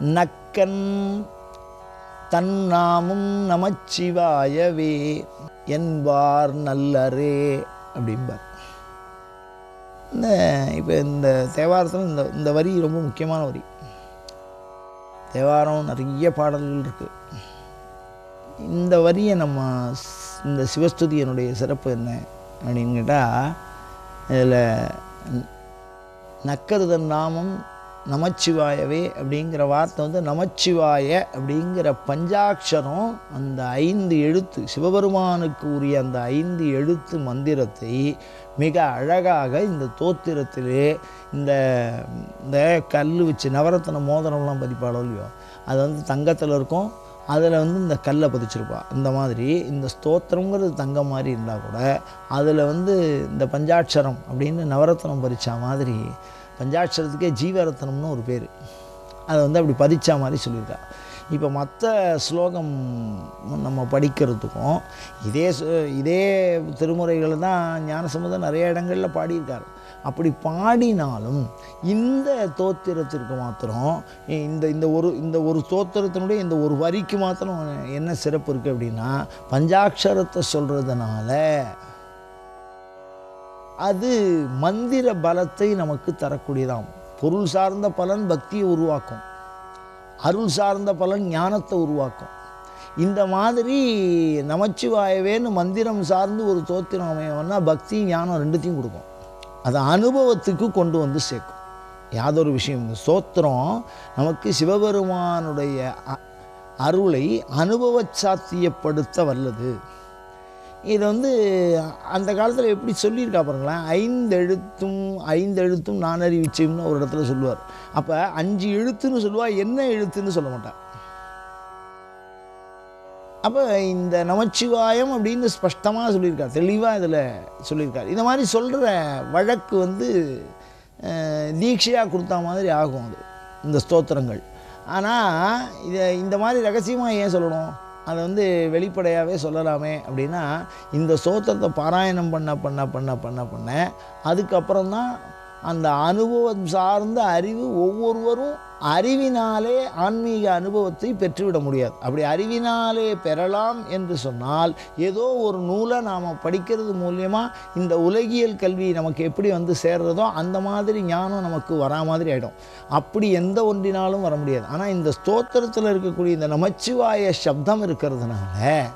நக்கன் தன்னாமும் நமச்சிவாயவே என்பார் நல்லரே அப்படிம்பார். இந்த இப்போ இந்த தேவாரத்தில் இந்த இந்த வரி ரொம்ப முக்கியமான வரி. தேவாரம் நிறைய பாடல்கள் இருக்குது இந்த வரியை நம்ம இந்த சிவஸ்துதியனுடைய சிறப்பு என்ன அப்படின்னு கேட்டால் இதில் நக்கருதன் நாமம் நமச்சிவாயவே அப்படிங்கிற வார்த்தை வந்து நமச்சிவாய அப்படிங்கிற பஞ்சாட்சரம் அந்த ஐந்து எழுத்து சிவபெருமானுக்கு உரிய அந்த ஐந்து எழுத்து மந்திரத்தை மிக அழகாக இந்த தோத்திரத்திலே இந்த இந்த கல் வச்சு நவரத்தன மோதிரம்லாம் பதிப்பாளோ இல்லையோ அது வந்து தங்கத்தில் இருக்கும். அதில் வந்து இந்த கல்லை பதிச்சிருப்பா. இந்த மாதிரி இந்த ஸ்தோத்திரங்கிறது தங்கம் மாதிரி இருந்தால் கூட அதில் வந்து இந்த பஞ்சாட்சரம் அப்படின்னு நவரத்னம் பறித்த மாதிரி பஞ்சாட்சரத்துக்கே ஜீவரத்னம்னு ஒரு பேர். அதை வந்து அப்படி பதிச்சா மாதிரி சொல்லியிருக்கா. இப்போ மற்ற ஸ்லோகம் நம்ம படிக்கிறதுக்கும் இதே இதே திருமுறைகளை தான் ஞானசம்பந்தம் நிறைய இடங்களில் பாடியிருக்காரு. அப்படி பாடினாலும் இந்த தோத்திரத்திற்கு மாத்திரம் இந்த இந்த ஒரு இந்த ஒரு தோத்திரத்தினுடைய இந்த ஒரு வரிக்கு மாத்திரம் என்ன சிறப்பு இருக்குது அப்படின்னா பஞ்சாட்சரத்தை சொல்கிறதுனால அது மந்திர பலத்தை நமக்கு தரக்கூடியதாம். பொருள் சார்ந்த பலன் பக்தியை உருவாக்கும். அருள் சார்ந்த பலன் ஞானத்தை உருவாக்கும். இந்த மாதிரி நமச்சிவாயவேன்னு மந்திரம் சார்ந்து ஒரு தோத்திரம் அமையவன்னா பக்தி ஞானம் ரெண்டுத்தையும் கொடுக்கும். அதை அனுபவத்துக்கு கொண்டு வந்து சேர்க்கும். யாதொரு விஷயம் இந்த நமக்கு சிவபெருமானுடைய அ- அருளை அனுபவ சாத்தியப்படுத்த வல்லது. இதை வந்து அந்த காலத்தில் எப்படி சொல்லியிருக்கா பாருங்களேன். ஐந்து எழுத்தும் ஐந்து எழுத்தும் நான் ஒரு இடத்துல சொல்லுவார். அப்போ அஞ்சு எழுத்துன்னு சொல்லுவா என்ன எழுத்துன்னு சொல்ல மாட்டார். அப்போ இந்த நமச்சிவாயம் அப்படின்னு ஸ்பஷ்டமாக சொல்லியிருக்கார் தெளிவாக இதில் சொல்லியிருக்கார். இந்த மாதிரி சொல்கிற வழக்கு வந்து அஹ், தீட்சையாக கொடுத்தா மாதிரி ஆகும் அது இந்த ஸ்தோத்திரங்கள். ஆனால் இதை இந்த மாதிரி ரகசியமாக ஏன் சொல்லணும்? அதை வந்து வெளிப்படையாகவே சொல்லலாமே அப்படின்னா இந்த சோத்திரத்தை பாராயணம் பண்ண பண்ண பண்ண பண்ண பண்ண அதுக்கப்புறம் தான் அந்த அனுபவம் சார்ந்த அறிவு ஒவ்வொருவரும் அறிவினாலே ஆன்மீக அனுபவத்தை பெற்றுவிட முடியாது. அப்படி அறிவினாலே பெறலாம் என்று சொன்னால் ஏதோ ஒரு நூலை நாம் படிக்கிறது மூலியமாக இந்த உலகியல் கல்வி நமக்கு எப்படி வந்து சேர்றதோ அந்த மாதிரி ஞானம் நமக்கு வரா மாதிரி ஆகிடும் அப்படி எந்த ஒன்றினாலும் வர முடியாது. ஆனால் இந்த ஸ்தோத்திரத்தில் இருக்கக்கூடிய இந்த நமச்சிவாய சப்தம் இருக்கிறதுனால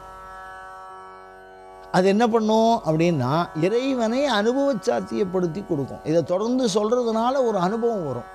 அது என்ன பண்ணும் அப்படின்னா இறைவனை அனுபவ சாத்தியப்படுத்தி கொடுக்கும். இதை தொடர்ந்து சொல்கிறதுனால ஒரு அனுபவம் வரும்.